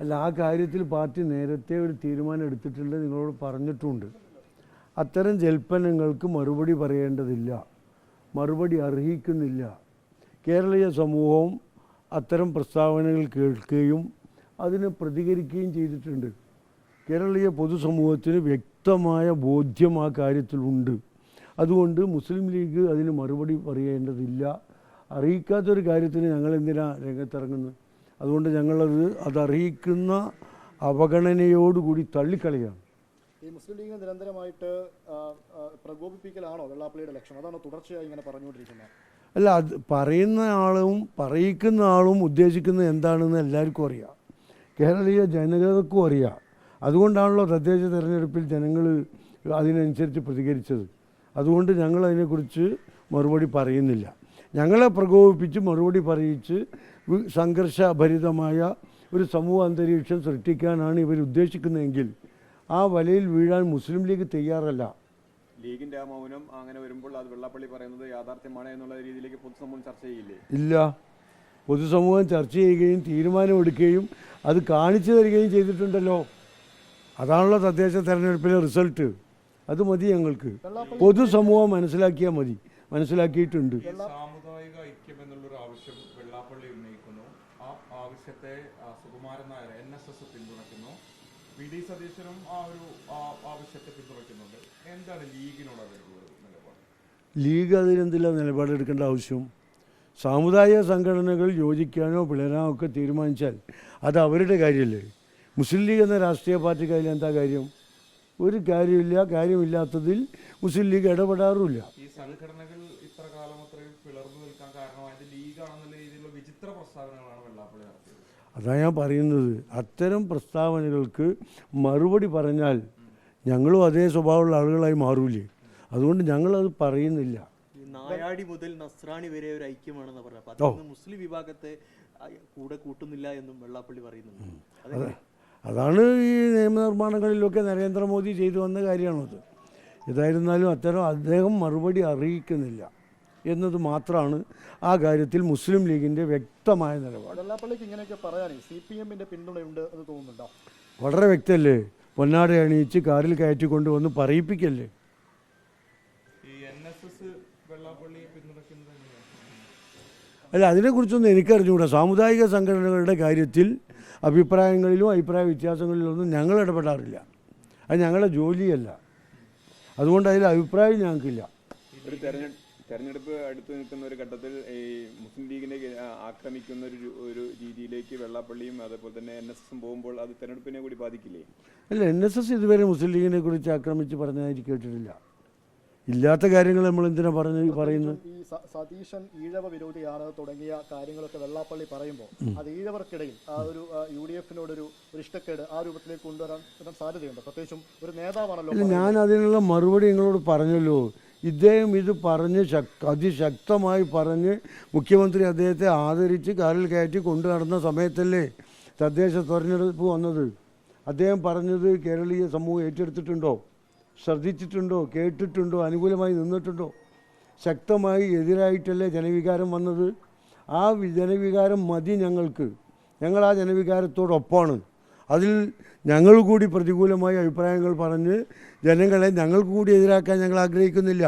അല്ല ആ കാര്യത്തിൽ പാർട്ടി നേരത്തെ ഒരു തീരുമാനം എടുത്തിട്ടുണ്ട് നിങ്ങളോട് പറഞ്ഞിട്ടുണ്ട്. അത്തരം ജൽപ്പനങ്ങൾക്ക് മറുപടി പറയേണ്ടതില്ല. മറുപടി അർഹിക്കുന്നില്ല. കേരളീയ സമൂഹവും അത്തരം പ്രസ്താവനകൾ കേൾക്കുകയും അതിന് പ്രതികരിക്കുകയും ചെയ്തിട്ടുണ്ട്. കേരളീയ പൊതുസമൂഹത്തിന് വ്യക്തമായ ബോധ്യം ആ കാര്യത്തിലുണ്ട് അതുകൊണ്ട് മുസ്ലിം ലീഗ് അതിന് മറുപടി പറയേണ്ടതില്ല. അറിയിക്കാത്തൊരു കാര്യത്തിന് ഞങ്ങൾ എന്തിനാ രംഗത്തിറങ്ങുന്നത്? അതുകൊണ്ട് ഞങ്ങളത് അതറിയിക്കുന്ന അവഗണനയോടുകൂടി തള്ളിക്കളയാണ്. ഈ മുസ്ലിം ലീഗിനെ നിരന്തരമായിട്ട് പ്രകോപിപ്പിക്കലാണോ വെള്ളാപ്പള്ളിയുടെ ലക്ഷ്യം? അതാണോ തുടർച്ചയായി ഇങ്ങനെ പറഞ്ഞുകൊണ്ടിരിക്കുന്നത്? അല്ല അത് പറയുന്ന ആളും പറയിക്കുന്ന ആളും ഉദ്ദേശിക്കുന്നത് എന്താണെന്ന് എല്ലാവർക്കും അറിയാം. കേരളീയ ജനതക്കും അറിയാം. അതുകൊണ്ടാണല്ലോ തദ്ദേശ തെരഞ്ഞെടുപ്പിൽ ജനങ്ങൾ അതിനനുസരിച്ച് പ്രതികരിച്ചത്. അതുകൊണ്ട് ഞങ്ങൾ അതിനെക്കുറിച്ച് മറുപടി പറയുന്നില്ല. ഞങ്ങളെ പ്രകോപിപ്പിച്ച് മറുപടി പറയിച്ച് സംഘർഷഭരിതമായ ഒരു സമൂഹ അന്തരീക്ഷം സൃഷ്ടിക്കാനാണ് ഇവർ ഉദ്ദേശിക്കുന്നതെങ്കിൽ ആ വലയിൽ വീഴാൻ മുസ്ലിം ലീഗ് തയ്യാറല്ല. ലീഗിന്റെ ആ മൗനം അങ്ങനെ വരുമ്പോൾ അത് വെള്ളപ്പള്ളി പറയുന്നത് യാഥാർത്ഥ്യമാണ് എന്നുള്ള രീതിയിലേക്ക് പൊതുസമൂഹം ചർച്ച ചെയ്യില്ലേ? ഇല്ല. പൊതുസമൂഹം ചർച്ച ചെയ്യുകയും തീരുമാനമെടുക്കുകയും അത് കാണിച്ചു തരികയും ചെയ്തിട്ടുണ്ടല്ലോ. അതാണല്ലോ തദ്ദേശ തെരഞ്ഞെടുപ്പിലെ റിസൾട്ട്. അത് മതി ഞങ്ങൾക്ക്. പൊതുസമൂഹം മനസ്സിലാക്കിയാൽ മതി. മനസ്സിലാക്കിയിട്ടുണ്ട്. സാമുദായിക ഐക്യം എന്നുള്ളൊരു ആവശ്യം വെള്ളാപ്പള്ളി ഉന്നയിക്കുന്നു. ആ ആവശ്യത്തെ Sukumaran Nair N S S പിന്തുണയ്ക്കുന്നു. പി ഡി സതീശനും ആ ഒരു ആവശ്യത്തെ പിന്തുണയ്ക്കുന്നുണ്ട്. എന്താണ് ലീഗിനോട് അതിനുള്ള നിലപാട്? ലീഗ് അതിനെന്തില്ല നിലപാടെടുക്കേണ്ട ആവശ്യം? സാമുദായിക സംഘടനകൾ യോജിക്കാനോ പിളരാനോ ഒക്കെ തീരുമാനിച്ചാൽ അത് അവരുടെ കാര്യമല്ലേ? മുസ്ലിം ലീഗ് എന്ന രാഷ്ട്രീയ പാർട്ടിക്ക് എന്താ കാര്യം? ഒരു കാര്യമില്ല കാര്യമില്ലാത്തതിൽ മുസ്ലിം ലീഗ് ഇടപെടാറുമില്ല. ഈ സംഘടനകൾ ഇത്ര കാലം അത്രയും പിളർന്നു നിൽക്കാൻ കാരണമായത് ലീഗാണെന്നുള്ള രീതിയിലുള്ള വിചിത്ര പ്രസ്താവനകളാണ് വെള്ളാപ്പള്ളി നടത്തിയത്. അതാ ഞാൻ പറയുന്നത്. അത്തരം പ്രസ്താവനകൾക്ക് മറുപടി പറഞ്ഞാൽ ഞങ്ങളും അതേ സ്വഭാവമുള്ള ആളുകളായി മാറൂലേ. അതുകൊണ്ട് ഞങ്ങളത് പറയുന്നില്ല. ഈ നായാടി മുതൽ നസ്രാണി വരെ ഒരു ഐക്യമാണെന്ന് പറഞ്ഞത് അപ്പൊ ഓ. അതിൽ മുസ്ലിം വിഭാഗത്തെ കൂടെ കൂട്ടുന്നില്ല എന്നും വെള്ളാപ്പള്ളി പറയുന്നുണ്ട്. അതെ അതാണ് ഈ നിയമനിർമ്മാണങ്ങളിലൊക്കെ നരേന്ദ്രമോദി ചെയ്തു വന്ന കാര്യമാണത്. ഏതായിരുന്നാലും അത്തരം അദ്ദേഹം മറുപടി അറിയിക്കുന്നില്ല എന്നത് മാത്രമാണ് ആ കാര്യത്തിൽ മുസ്ലിം ലീഗിന്റെ വ്യക്തമായ നിലപാട്. വെള്ളാപ്പള്ളിക്ക് ഇങ്ങനെയൊക്കെ പറയാനേ സി പി എമ്മിന്റെ പിന്തുണയുണ്ട് എന്ന് തോന്നുന്നുണ്ടോ? വളരെ വ്യക്തമല്ലേ? പൊന്നാട അണിയിച്ച് കാറിൽ കയറ്റി കൊണ്ടുവന്ന് പറയിപ്പിക്കല്ലേ? അല്ല അതിനെക്കുറിച്ചൊന്നും എനിക്കറിഞ്ഞുകൂടാ സാമുദായിക സംഘടനകളുടെ കാര്യത്തിൽ അഭിപ്രായങ്ങളിലും അഭിപ്രായ വ്യത്യാസങ്ങളിലൊന്നും ഞങ്ങൾ ഇടപെടാറില്ല. അത് ഞങ്ങളുടെ ജോലിയല്ല. അതുകൊണ്ട് അതിൽ അഭിപ്രായം ഞങ്ങൾക്കില്ല. തെരഞ്ഞെടുപ്പ് അടുത്ത് നിൽക്കുന്ന ഒരു ഘട്ടത്തിൽ ഈ മുസ്ലിം ലീഗിനെ ആക്രമിക്കുന്ന ഒരു ഒരു രീതിയിലേക്ക് വെള്ളാപ്പള്ളിയും അതേപോലെ തന്നെ എൻ എസ് എസും പോകുമ്പോൾ അത് തെരഞ്ഞെടുപ്പിനെ കൂടി ബാധിക്കില്ലേ? അല്ല എൻ എസ് എസ് ഇതുവരെ മുസ്ലിം ലീഗിനെ കുറിച്ച് ആക്രമിച്ച് പറഞ്ഞതായി കേട്ടിട്ടില്ല. ഇല്ലാത്ത കാര്യങ്ങൾ നമ്മൾ എന്തിനാ പറഞ്ഞു പറയുന്നത്? സതീശൻ ഈഴവ വിരോധിയാണ് തുടങ്ങിയ കാര്യങ്ങളൊക്കെ വെള്ളാപ്പള്ളി പറയുമ്പോൾ അത് ഈഴവർക്കിടയിൽ ആ ഒരു യു ഡി എഫിനോടൊരു ഒരു ഇഷ്ടക്കേട് ആ രൂപത്തിലേക്ക് കൊണ്ടുവരാൻ വരാൻ സാധ്യതയുണ്ട്. പ്രത്യേകിച്ചും ഒരു നേതാവാണല്ലോ ഞാൻ അതിനുള്ള മറുപടി നിങ്ങളോട് പറഞ്ഞല്ലോ. ഇദ്ദേഹം ഇത് പറഞ്ഞ് ശക് അതിശക്തമായി പറഞ്ഞ് മുഖ്യമന്ത്രി അദ്ദേഹത്തെ ആദരിച്ച് കാറിൽ കയറ്റി കൊണ്ടു നടന്ന സമയത്തല്ലേ തദ്ദേശ തെരഞ്ഞെടുപ്പ് വന്നത്? അദ്ദേഹം പറഞ്ഞത് കേരളീയ സമൂഹം ഏറ്റെടുത്തിട്ടുണ്ടോ? ശ്രദ്ധിച്ചിട്ടുണ്ടോ കേട്ടിട്ടുണ്ടോ അനുകൂലമായി നിന്നിട്ടുണ്ടോ? ശക്തമായി എതിരായിട്ടല്ലേ ജനവികാരം വന്നത്? ആ ജനവികാരം മതി ഞങ്ങൾക്ക്. ഞങ്ങൾ ആ ജനവികാരത്തോടൊപ്പമാണ് അതിൽ ഞങ്ങൾ കൂടി പ്രതികൂലമായ അഭിപ്രായങ്ങൾ പറഞ്ഞ് ജനങ്ങളെ ഞങ്ങൾക്ക് കൂടി എതിരാക്കാൻ ഞങ്ങൾ ആഗ്രഹിക്കുന്നില്ല.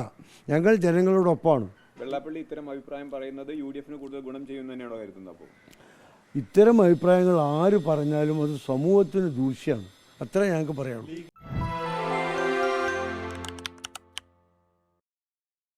ഞങ്ങൾ ജനങ്ങളോടൊപ്പമാണ് വെള്ളാപ്പള്ളി ഇത്തരം അഭിപ്രായം പറയുന്നത് യു ഡി എഫിന് കൂടുതൽ ഗുണം ചെയ്യുന്നതിനാണോ കരുതുന്നത് അപ്പോൾ ഇത്തരം അഭിപ്രായങ്ങൾ ആര് പറഞ്ഞാലും അത് സമൂഹത്തിന് ദൂഷ്യമാണ് അത്ര ഞങ്ങൾക്ക് പറയാനുള്ളൂ.